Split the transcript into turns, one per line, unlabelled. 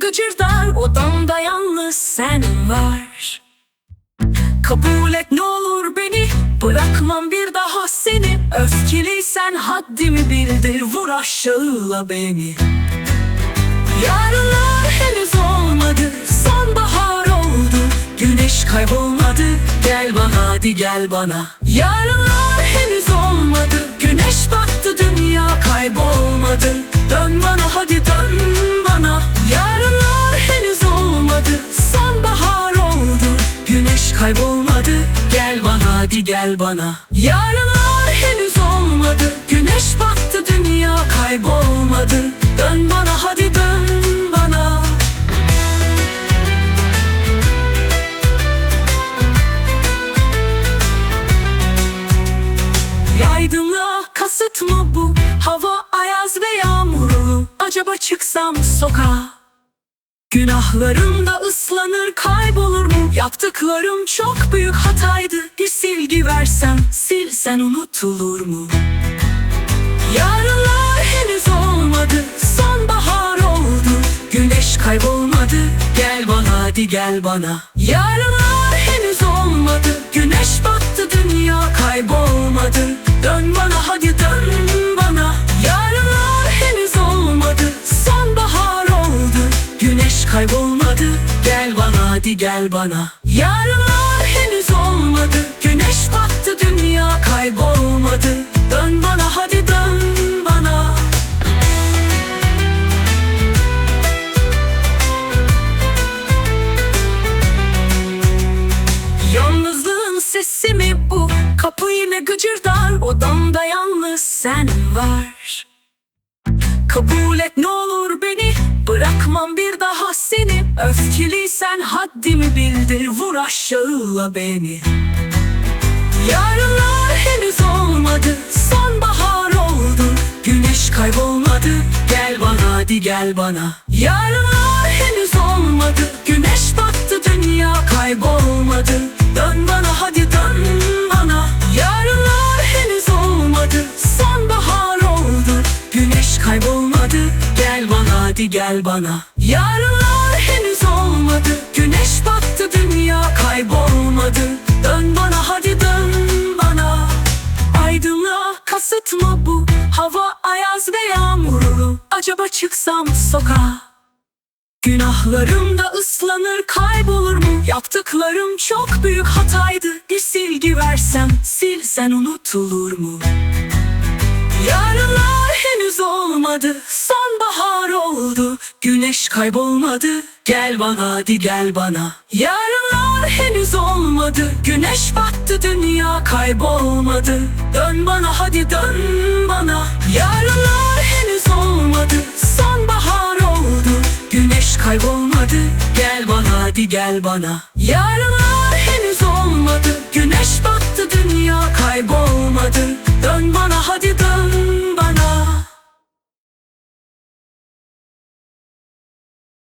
gıcırdar Odamda yalnız sen var. Kabul et ne olur beni Bırakmam bir daha seni. Öfkeliysen haddimi bildir Vur aşağıla beni. Yarınlar henüz olmadı Sonbahar oldu. Güneş kaybolmadı Gel bana hadi gel bana. Yarınlar henüz olmadı Güneş battı dünya kaybolmadı. Dön bana hadi dön gel bana. Yarınlar henüz olmadı. Güneş battı dünya kaybolmadı. Dön bana hadi dön bana. Aydınlığa kasıt mı bu? Hava ayaz ve yağmurlu. Acaba çıksam sokağa? Günahlarım da ıslanır kaybolur mu? Yaptıklarım çok büyük hataydı Bir silgi versem silsen unutulur mu? Yarınlar henüz olmadı Sonbahar oldu Güneş kaybolmadı Gel bana hadi gel bana Yarınlar henüz olmadı gel bana. Yarınlar henüz olmadı. Güneş battı dünya kaybolmadı. Dön bana hadi dön bana. Yalnızlığın sesi mi bu? Kapı yine gıcırdar. Odamda yalnız sen var. Kabul et ne olur beni. Bırakmam bir daha Öfkeliysen haddimi bildir Vur aşağıla beni. Yarınlar henüz olmadı Sonbahar oldu. Güneş kaybolmadı Gel bana hadi gel bana. Yarınlar henüz olmadı Güneş battı dünya kaybolmadı. Dön bana hadi dön bana. Yarınlar henüz olmadı Sonbahar oldu. Güneş kaybolmadı Gel bana hadi gel bana. Yarınlar olmadı. Güneş battı dünya kaybolmadı. Dön bana hadi dön bana. Aydınlığa kasıt mı bu? Hava ayaz ve yağmurlu. Acaba çıksam sokağa? Günahlarım da ıslanır kaybolur mu? Yaptıklarım çok büyük hataydı. Bir silgi versem silsen unutulur mu? Yarınlar henüz olmadı kaybolmadı. Gel bana hadi gel bana. Yarınlar henüz olmadı. Güneş battı dünya kaybolmadı. Dön bana hadi dön bana. Yarınlar henüz olmadı. Sonbahar oldu. Güneş kaybolmadı. Gel bana hadi gel bana. Yarınlar henüz olmadı. Güneş battı dünya kaybolmadı.